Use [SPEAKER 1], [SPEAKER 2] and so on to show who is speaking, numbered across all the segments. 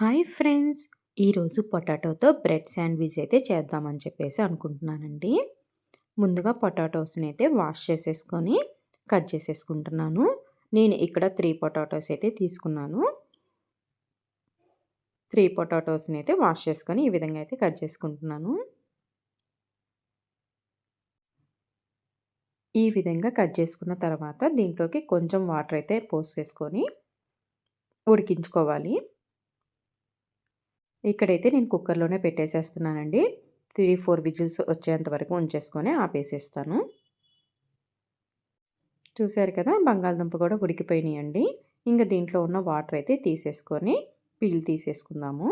[SPEAKER 1] Hi friends ఈరోజు పొటాటోతో bread sandwich అయితే చేద్దామని చెప్పేసి అనుకుంటున్నానండి. ముందుగా పొటాటోస్ని అయితే వాష్ చేసేసుకొని కట్ చేసేసుకుంటున్నాను. నేను ఇక్కడ త్రీ పొటాటోస్ అయితే తీసుకున్నాను. త్రీ పొటాటోస్ని అయితే వాష్ చేసుకొని ఈ విధంగా అయితే కట్ చేసుకుంటున్నాను. ఈ విధంగా కట్ చేసుకున్న తర్వాత దీంట్లోకి కొంచెం వాటర్ అయితే పోసేసుకొని ఉడికించుకోవాలి. ఇక్కడైతే నేను కుక్కర్లోనే పెట్టేసేస్తున్నానండి. త్రీ ఫోర్ విజిల్స్ వచ్చేంత వరకు ఉంచేసుకొని ఆపేసేస్తాను. చూశారు కదా బంగాళదుంప కూడా ఉడికిపోయినాయండి. ఇంకా దీంట్లో ఉన్న వాటర్ అయితే తీసేసుకొని పీల్ తీసేసుకుందాము.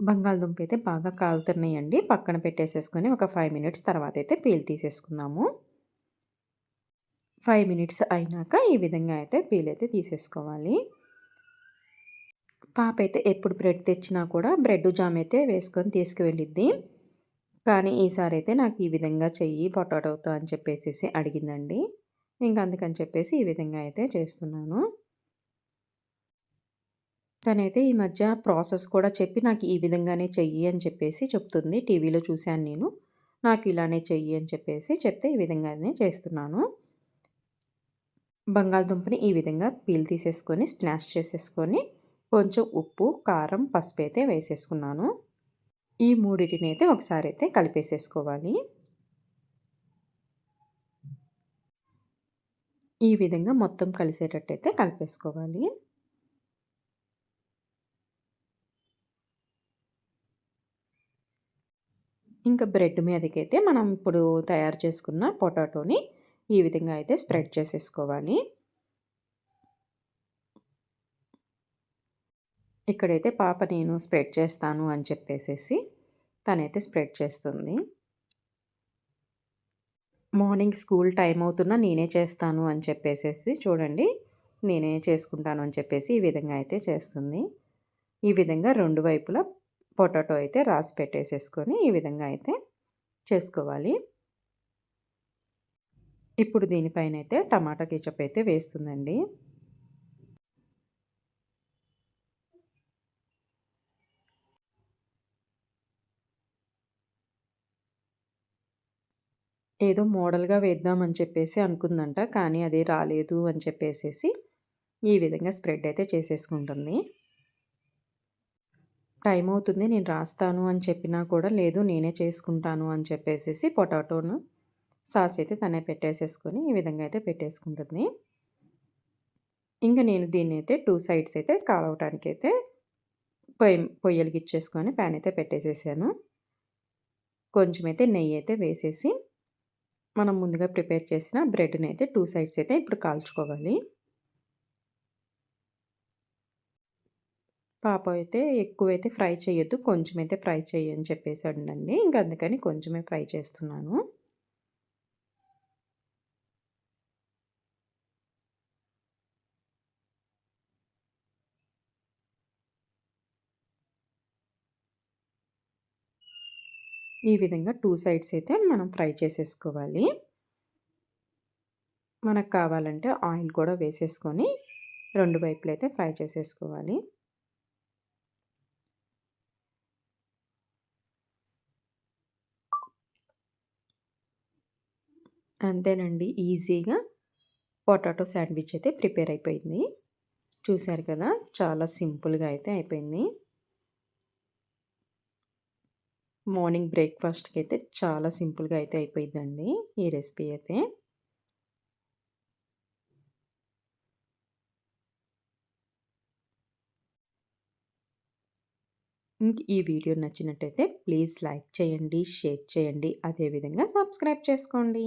[SPEAKER 1] బంగాళదుంప అయితే బాగా కాలుతున్నాయండి. పక్కన పెట్టేసేసుకొని ఒక ఫైవ్ మినిట్స్ తర్వాత అయితే పీల్ తీసేసుకుందాము. ఫైవ్ మినిట్స్ అయినాక ఈ విధంగా అయితే పీల్ అయితే తీసేసుకోవాలి. పాప అయితే ఎప్పుడు బ్రెడ్ తెచ్చినా కూడా బ్రెడ్ జామ్ అయితే వేసుకొని తీసుకువెళ్ళిద్ది. కానీ ఈసారి అయితే నాకు ఈ విధంగా చెయ్యి పొటాటోతో అని చెప్పేసి అడిగిందండి. ఇంకా అందుకని చెప్పేసి ఈ విధంగా అయితే చేస్తున్నాను. తనైతే ఈ మధ్య ప్రాసెస్ కూడా చెప్పి నాకు ఈ విధంగానే చెయ్యి అని చెప్పేసి చెప్తుంది. టీవీలో చూశాను నేను. నాకు ఇలానే చెయ్యి అని చెప్పేసి చెప్తే ఈ విధంగానే చేస్తున్నాను. బంగాళదుంపని ఈ విధంగా పీల్ తీసేసుకొని స్మాష్ చేసేసుకొని కొంచెం ఉప్పు కారం పసుపు అయితే వేసేసుకున్నాను. ఈ మూడింటిని అయితే ఒకసారి అయితే కలిపేసేసుకోవాలి. ఈ విధంగా మొత్తం కలిసేటట్టు అయితే కలిపేసుకోవాలి. ఇంకా బ్రెడ్ మీదకైతే మనం ఇప్పుడు తయారు చేసుకున్న పొటాటోని ఈ విధంగా అయితే స్ప్రెడ్ చేసేసుకోవాలి. ఇక్కడైతే పాప నేను స్ప్రెడ్ చేస్తాను అని చెప్పేసేసి తనైతే స్ప్రెడ్ చేస్తుంది. మార్నింగ్ స్కూల్ టైం అవుతున్నా నేనే చేస్తాను అని చెప్పేసేసి చూడండి నేనే చేసుకుంటాను అని చెప్పేసి ఈ విధంగా అయితే చేస్తుంది. ఈ విధంగా రెండు వైపులా పొటాటో అయితే రాసి పెట్టేసేసుకొని ఈ విధంగా అయితే చేసుకోవాలి. ఇప్పుడు దీనిపైన అయితే టమాటా కెచప్ అయితే వేస్తుందండి. ఏదో మోడల్గా వేద్దామని చెప్పేసి అనుకుందంట. కానీ అది రాలేదు అని చెప్పేసేసి ఈ విధంగా స్ప్రెడ్ అయితే చేసేసుకుంటుంది. టైం అవుతుంది నేను రాస్తాను అని చెప్పినా కూడా లేదు నేనే చేసుకుంటాను అని చెప్పేసి పొటాటోను సాస్ అయితే తనే పెట్టేసేసుకొని ఈ విధంగా అయితే పెట్టేసుకుంటుంది. ఇంకా నేను దీన్ని అయితే టూ సైడ్స్ అయితే కాలవటానికి అయితే పొయ్యి పొయ్యలు గిచ్చేసుకొని ప్యాన్ అయితే పెట్టేసేసాను. కొంచెం అయితే నెయ్యి అయితే వేసేసి మనం ముందుగా ప్రిపేర్ చేసిన బ్రెడ్ని అయితే టూ సైడ్స్ అయితే ఇప్పుడు కాల్చుకోవాలి. పాప అయితే ఎక్కువైతే ఫ్రై చేయొద్దు కొంచెం అయితే ఫ్రై చేయని చెప్పేసి అండి ఇంకా అందుకని కొంచెమే ఫ్రై చేస్తున్నాను. ఈ విధంగా టూ సైడ్స్ అయితే మనం ఫ్రై చేసేసుకోవాలి. మనకు కావాలంటే ఆయిల్ కూడా వేసేసుకొని రెండు వైపులు అయితే ఫ్రై చేసేసుకోవాలి. అంతేనండి ఈజీగా పొటాటో శాండ్విచ్ అయితే ప్రిపేర్ అయిపోయింది. చూశారు కదా చాలా సింపుల్గా అయితే అయిపోయింది. మార్నింగ్ బ్రేక్ఫాస్ట్కి అయితే చాలా సింపుల్గా అయితే అయిపోయిందండి ఈ రెసిపీ అయితే. ఈ వీడియో నచ్చినట్టయితే ప్లీజ్ లైక్ చేయండి షేర్ చేయండి అదేవిధంగా సబ్స్క్రైబ్ చేసుకోండి.